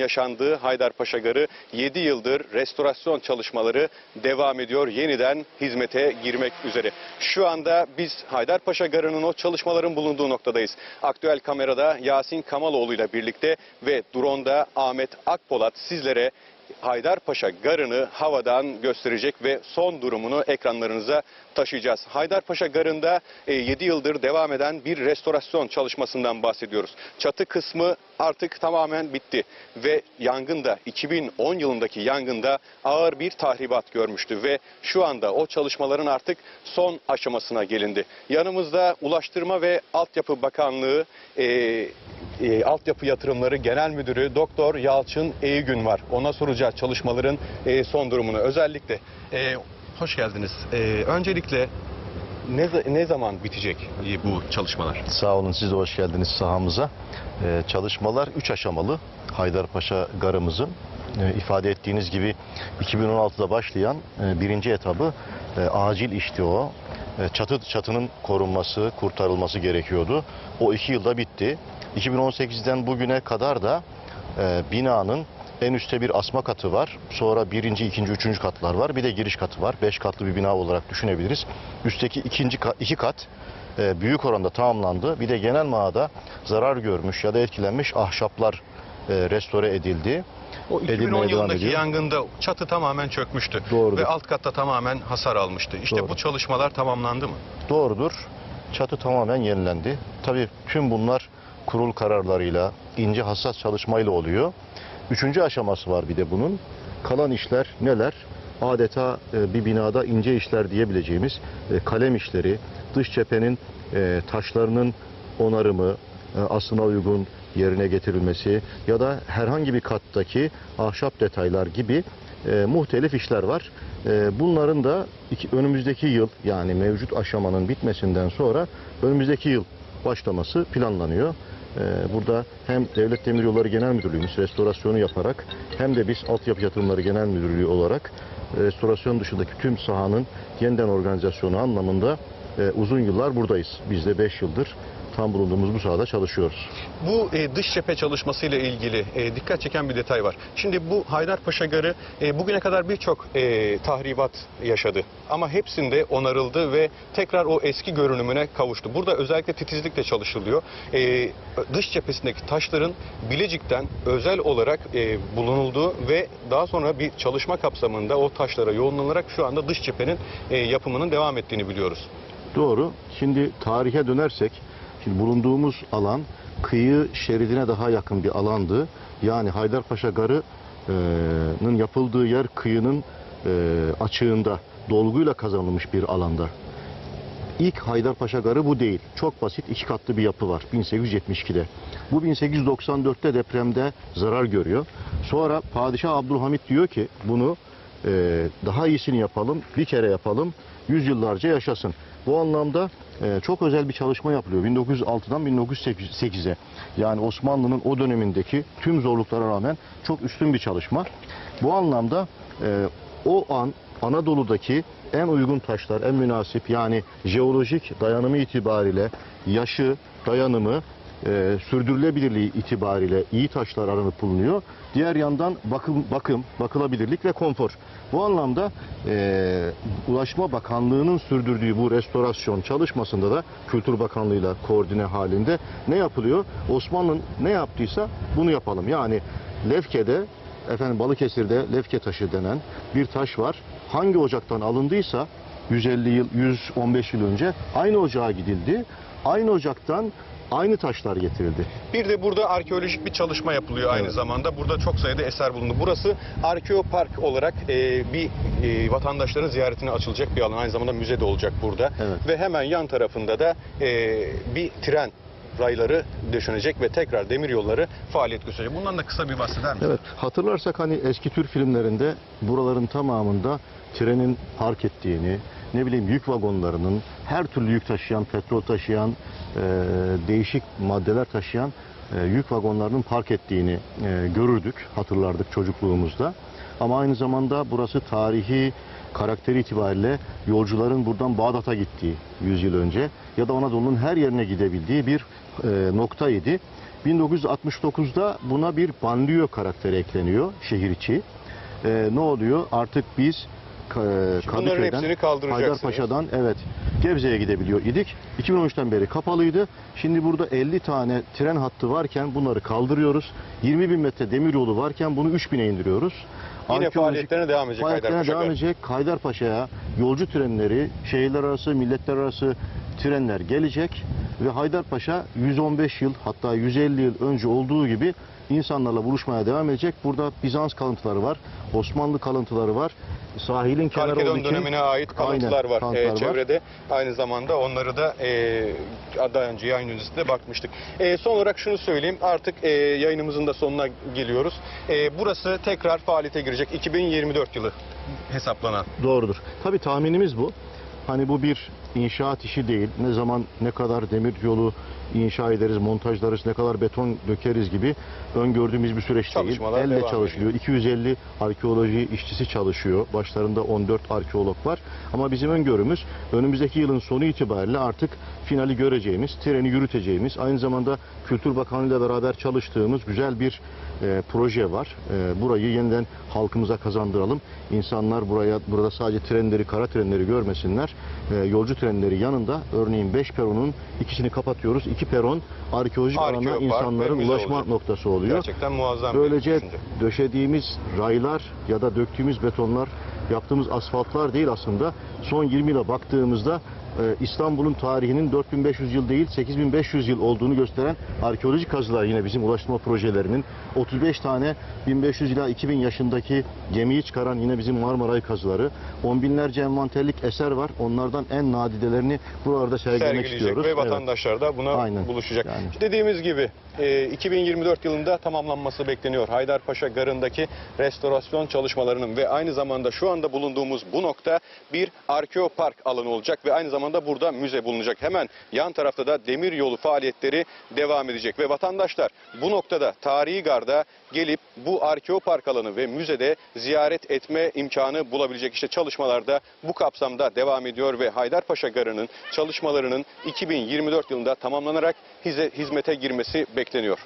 yaşandığı Haydarpaşa Garı 7 yıldır restorasyon çalışmaları devam ediyor. Yeniden hizmete girmek üzere. Şu anda biz Haydarpaşa Garı'nın o çalışmaların bulunduğu noktadayız. Aktüel kamerada Yasin Kamaloğlu ile birlikte ve drone'da Ahmet Akpolat sizlere Haydarpaşa Garı'nı havadan gösterecek ve son durumunu ekranlarınıza taşıyacağız. Haydarpaşa Garı'nda 7 yıldır devam eden bir restorasyon çalışmasından bahsediyoruz. Çatı kısmı artık tamamen bitti ve yangında 2010 yılındaki yangında ağır bir tahribat görmüştü ve şu anda o çalışmaların artık son aşamasına gelindi. Yanımızda Ulaştırma ve Altyapı Bakanlığı e, e, Altyapı Yatırımları Genel Müdürü Doktor Yalçın Eygün var. Ona soracağız çalışmaların e, son durumunu. Özellikle e, hoş geldiniz. E, öncelikle ne, ne zaman bitecek bu çalışmalar? Sağ olun siz de hoş geldiniz sahamıza. Ee, çalışmalar 3 aşamalı. Haydarpaşa garımızın e, ifade ettiğiniz gibi 2016'da başlayan e, birinci etabı e, acil işti o. E, çatı çatının korunması, kurtarılması gerekiyordu. O iki yılda bitti. 2018'den bugüne kadar da e, binanın en üstte bir asma katı var. Sonra birinci, ikinci, üçüncü katlar var. Bir de giriş katı var. Beş katlı bir bina olarak düşünebiliriz. Üstteki ikinci ka- iki kat e, büyük oranda tamamlandı. Bir de genel manada zarar görmüş ya da etkilenmiş ahşaplar e, restore edildi. O Edilmeye 2010 devam yılındaki yangında çatı tamamen çökmüştü. Doğrudur. Ve alt katta tamamen hasar almıştı. İşte Doğru. bu çalışmalar tamamlandı mı? Doğrudur. Çatı tamamen yenilendi. Tabii tüm bunlar kurul kararlarıyla, ince hassas çalışmayla oluyor. Üçüncü aşaması var bir de bunun. Kalan işler neler? Adeta e, bir binada ince işler diyebileceğimiz e, kalem işleri, dış cephenin e, taşlarının onarımı, aslına uygun yerine getirilmesi ya da herhangi bir kattaki ahşap detaylar gibi muhtelif işler var. Bunların da önümüzdeki yıl yani mevcut aşamanın bitmesinden sonra önümüzdeki yıl başlaması planlanıyor. E, burada hem Devlet Demiryolları Genel Müdürlüğümüz restorasyonu yaparak hem de biz Altyapı Yatırımları Genel Müdürlüğü olarak restorasyon dışındaki tüm sahanın yeniden organizasyonu anlamında e, uzun yıllar buradayız. Biz de 5 yıldır tam bulunduğumuz bu sahada çalışıyoruz. Bu e, dış cephe çalışmasıyla ilgili e, dikkat çeken bir detay var. Şimdi bu Haydarpaşa Garı e, bugüne kadar birçok e, tahribat yaşadı. Ama hepsinde onarıldı ve tekrar o eski görünümüne kavuştu. Burada özellikle titizlikle çalışılıyor. E, dış cephesindeki taşların Bilecik'ten özel olarak e, bulunulduğu ve daha sonra bir çalışma kapsamında o taşlara yoğunlanarak şu anda dış cephenin e, yapımının devam ettiğini biliyoruz. Doğru. Şimdi tarihe dönersek, şimdi bulunduğumuz alan kıyı şeridine daha yakın bir alandı. Yani Haydarpaşa Garı'nın yapıldığı yer kıyının e, açığında, dolguyla kazanılmış bir alanda. İlk Haydarpaşa Garı bu değil. Çok basit iki katlı bir yapı var 1872'de. Bu 1894'te depremde zarar görüyor. Sonra Padişah Abdülhamit diyor ki bunu e, daha iyisini yapalım, bir kere yapalım, yüzyıllarca yaşasın. Bu anlamda e, çok özel bir çalışma yapılıyor 1906'dan 1908'e. Yani Osmanlı'nın o dönemindeki tüm zorluklara rağmen çok üstün bir çalışma. Bu anlamda e, o an Anadolu'daki en uygun taşlar, en münasip yani jeolojik dayanımı itibariyle yaşı, dayanımı, e, sürdürülebilirliği itibariyle iyi taşlar aranıp bulunuyor. Diğer yandan bakım, bakım, bakılabilirlik ve konfor. Bu anlamda e, Ulaşma Bakanlığı'nın sürdürdüğü bu restorasyon çalışmasında da Kültür Bakanlığı'yla koordine halinde ne yapılıyor? Osmanlı ne yaptıysa bunu yapalım. Yani Lefke'de efendim Balıkesir'de Lefke taşı denen bir taş var. Hangi ocaktan alındıysa 150 yıl, 115 yıl önce aynı ocağa gidildi. Aynı ocaktan aynı taşlar getirildi. Bir de burada arkeolojik bir çalışma yapılıyor aynı Evet. zamanda. Burada çok sayıda eser bulundu. Burası Arkeopark olarak e, bir e, vatandaşların ziyaretine açılacak bir alan. Aynı zamanda müze de olacak burada. Evet. Ve hemen yan tarafında da e, bir tren rayları döşenecek ve tekrar demir yolları faaliyet gösterecek. Bundan da kısa bir bahseder misiniz? Evet hatırlarsak hani eski Türk filmlerinde buraların tamamında trenin park ettiğini, ne bileyim yük vagonlarının, her türlü yük taşıyan, petrol taşıyan, e, değişik maddeler taşıyan e, yük vagonlarının park ettiğini e, görürdük, hatırlardık çocukluğumuzda. Ama aynı zamanda burası tarihi karakteri itibariyle yolcuların buradan Bağdat'a gittiği 100 yıl önce ya da Anadolu'nun her yerine gidebildiği bir e, noktaydı. 1969'da buna bir banliyö karakteri ekleniyor şehir içi. E, ne oluyor? Artık biz e, bunların Kadıköy'den, hepsini kaldıracaksınız. Haydarpaşa'dan evet Gebze'ye gidebiliyor idik. 2013'ten beri kapalıydı. Şimdi burada 50 tane tren hattı varken bunları kaldırıyoruz. 20 bin metre demir yolu varken bunu 3 bine indiriyoruz. Yine Arkeolojik- faaliyetlerine devam edecek Faaliyetlerine Haydarpaşa devam Garı. edecek. Haydarpaşa'ya yolcu trenleri, şehirler arası, milletler arası trenler gelecek ve Haydarpaşa 115 yıl hatta 150 yıl önce olduğu gibi insanlarla buluşmaya devam edecek. Burada Bizans kalıntıları var, Osmanlı kalıntıları var. Sahilin kenarı olduğu Kalkedon için dönemine ait kalıntılar Aynen, var kalıntılar e, var. çevrede. Aynı zamanda onları da e, daha önce yayın öncesinde bakmıştık. E, son olarak şunu söyleyeyim. Artık e, yayınımızın da sonuna geliyoruz. E, burası tekrar faaliyete girecek 2024 yılı hesaplanan. Doğrudur. Tabii tahminimiz bu. Hani bu bir inşaat işi değil. Ne zaman ne kadar demir yolu inşa ederiz, montajlarız, ne kadar beton dökeriz gibi öngördüğümüz bir süreç değil. Elle çalışılıyor. 250 arkeoloji işçisi çalışıyor. Başlarında 14 arkeolog var. Ama bizim öngörümüz önümüzdeki yılın sonu itibariyle artık finali göreceğimiz, treni yürüteceğimiz, aynı zamanda Kültür Bakanlığı ile beraber çalıştığımız güzel bir e, proje var. E, burayı yeniden halkımıza kazandıralım. İnsanlar buraya burada sadece trenleri, kara trenleri görmesinler. E, yolcu trenleri yanında örneğin 5 peronun ikisini kapatıyoruz. 2 peron arkeolojik alana Arkeopark ve insanların ulaşma olacak. noktası oluyor. Gerçekten muazzam bir Böylece düşünce. döşediğimiz raylar ya da döktüğümüz betonlar, yaptığımız asfaltlar değil aslında. Son 20 yıla baktığımızda İstanbul'un tarihinin 4500 yıl değil 8500 yıl olduğunu gösteren arkeolojik kazılar yine bizim ulaştırma projelerinin 35 tane 1500 ila 2000 yaşındaki gemiyi çıkaran yine bizim Marmaray kazıları. On binlerce envanterlik eser var. Onlardan en nadidelerini buralarda sergilemek sergileyecek istiyoruz. ve vatandaşlar da buna Aynen. buluşacak. Yani. Dediğimiz gibi e, 2024 yılında tamamlanması bekleniyor. Haydarpaşa Garı'ndaki restorasyon çalışmalarının ve aynı zamanda şu anda bulunduğumuz bu nokta bir arkeopark alanı olacak ve aynı zamanda burada müze bulunacak. Hemen yan tarafta da demir yolu faaliyetleri devam edecek ve vatandaşlar bu noktada tarihi garda gelip bu arkeopark alanı ve müzede ziyaret etme imkanı bulabilecek. İşte çalışmalar da bu kapsamda devam ediyor ve Haydarpaşa Garı'nın çalışmalarının 2024 yılında tamamlanarak hizmete girmesi bekleniyor.